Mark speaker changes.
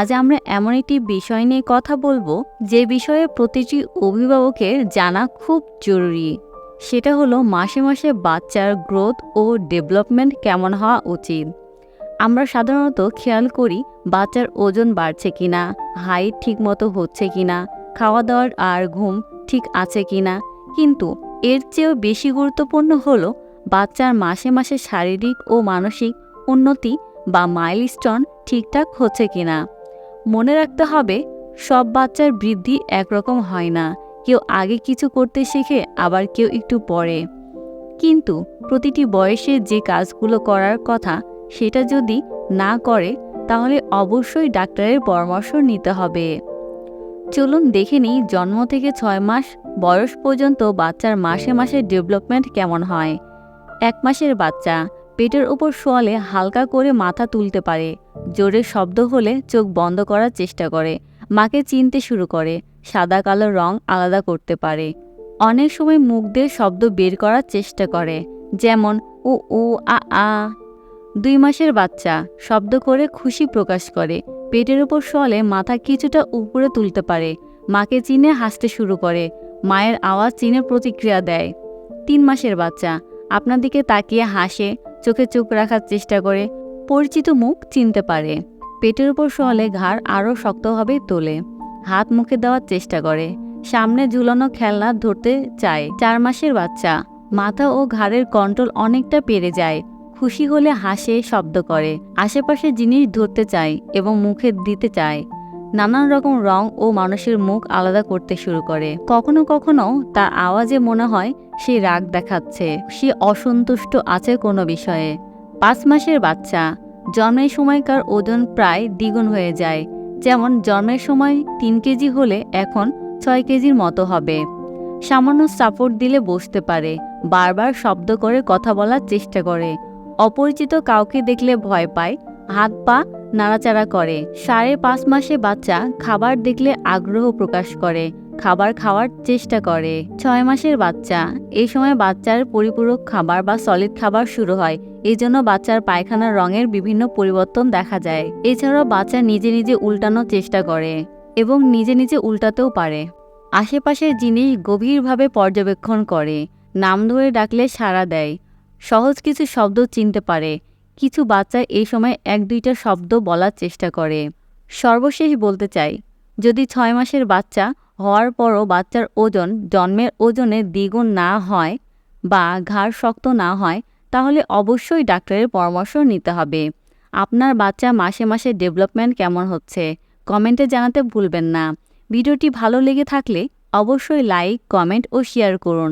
Speaker 1: আজ আমরা এমন একটি বিষয় নিয়ে কথা বলব, যে বিষয়ে প্রতিটি অভিভাবকের জানা খুব জরুরি। সেটা হলো মাসে মাসে বাচ্চার গ্রোথ ও ডেভেলপমেন্ট কেমন হওয়া উচিত। আমরা সাধারণত খেয়াল করি বাচ্চার ওজন বাড়ছে কিনা, হাইট ঠিকমতো হচ্ছে কিনা খাওয়া দাওয়ার আর ঘুম ঠিক আছে কিনা। কিন্তু এর চেয়েও বেশি গুরুত্বপূর্ণ হলো বাচ্চার মাসে মাসে শারীরিক ও মানসিক উন্নতি বা মাইলস্টোন ঠিকঠাক হচ্ছে কিনা। মনে রাখতে হবে, সব বাচ্চার বৃদ্ধি একরকম হয় না। কেউ আগে কিছু করতে শেখে, আবার কেউ একটু পরে। কিন্তু প্রতিটি বয়সে যে কাজগুলো করার কথা সেটা যদি না করে, তাহলে অবশ্যই ডাক্তারের পরামর্শ নিতে হবে। চলুন দেখে নিই জন্ম থেকে ছয় মাস বয়স পর্যন্ত বাচ্চার মাসে মাসে ডেভেলপমেন্ট কেমন হয়। এক মাসের বাচ্চা পেটের উপর শোয়ালে হালকা করে মাথা তুলতে পারে। জোরে শব্দ হলে চোখ বন্ধ করার চেষ্টা করে। মাকে চিনতে শুরু করে। সাদা কালো রং আলাদা করতে পারে। অনেক সময় মুখ দিয়ে শব্দ বের করার চেষ্টা করে। যেমন, উ উ, আ আ। দুই মাসের বাচ্চা। শব্দ করে খুশি প্রকাশ করে। পেটের ওপর শোয়ালে মাথা কিছুটা উপরে তুলতে পারে। মাকে চিনে হাসতে শুরু করে। মায়ের আওয়াজ চিনে প্রতিক্রিয়া দেয়। তিন মাসের বাচ্চা। আপনার দিকে তাকিয়ে হাসে। চোখে চোখ রাখার চেষ্টা করে, পরিচিত মুখ চিনতে পারে। পেটের উপর শোয়ালে ঘাড় আরও শক্তভাবে তোলে। হাত মুখে দেওয়ার চেষ্টা করে। সামনে ঝুলানো খেলনা ধরতে চায়। চার মাসের বাচ্চা। মাথা ও ঘাড়ের কন্ট্রোল অনেকটা পেরে যায়। খুশি হলে হাসে, শব্দ করে। আশেপাশে জিনিস ধরতে চায় এবং মুখে দিতে চায়। নানান রকম রং ও মানুষের মুখ আলাদা করতে শুরু করে। কখনো কখনো তার আওয়াজে মনে হয় সে রাগ দেখাচ্ছে। সে অসন্তুষ্ট আছে কোনো বিষয়ে। পাঁচ মাসের বাচ্চা। জন্মের সময়কার ওজন প্রায় দ্বিগুণ হয়ে যায়। যেমন জন্মের সময় তিন কেজি হলে এখন ছয় কেজির মতো হবে। সামান্য সাপোর্ট দিলে বসতে পারে। বারবার শব্দ করে কথা বলার চেষ্টা করে। অপরিচিত কাউকে দেখলে ভয় পায়। হাত পা নাড়াচাড়া করে। সাড়ে পাঁচ মাসে বাচ্চা খাবার দেখলে আগ্রহ প্রকাশ করে, খাবার খাওয়ার চেষ্টা করে। ছয় মাসের বাচ্চা, এই সময় বাচ্চার পরিপূরক খাবার বা সলিড খাবার শুরু হয়, এই জন্য বাচ্চার পায়খানার রঙের বিভিন্ন পরিবর্তন দেখা যায়। এছাড়াও বাচ্চা নিজে নিজে উল্টানোর চেষ্টা করে এবং নিজে নিজে উল্টাতেও পারে। আশেপাশের জিনিস গভীরভাবে পর্যবেক্ষণ করে, নাম ধরে ডাকলে সাড়া দেয়, সহজ কিছু শব্দ চিনতে পারে কিছু বাচ্চা এই সময় এক দুইটা শব্দ বলার চেষ্টা করে। সর্বশেষ বলতে চাই, যদি ছয় মাসের বাচ্চা হওয়ার পরও বাচ্চার ওজন জন্মের ওজনে দ্বিগুণ না হয় বা ঘাড় শক্ত না হয়, তাহলে অবশ্যই ডাক্তারের পরামর্শ নিতে হবে। আপনার বাচ্চা মাসে মাসে ডেভেলপমেন্ট কেমন হচ্ছে, কমেন্টে জানাতে ভুলবেন না। ভিডিওটি ভালো লেগে থাকলে অবশ্যই লাইক, কমেন্ট ও শেয়ার করুন।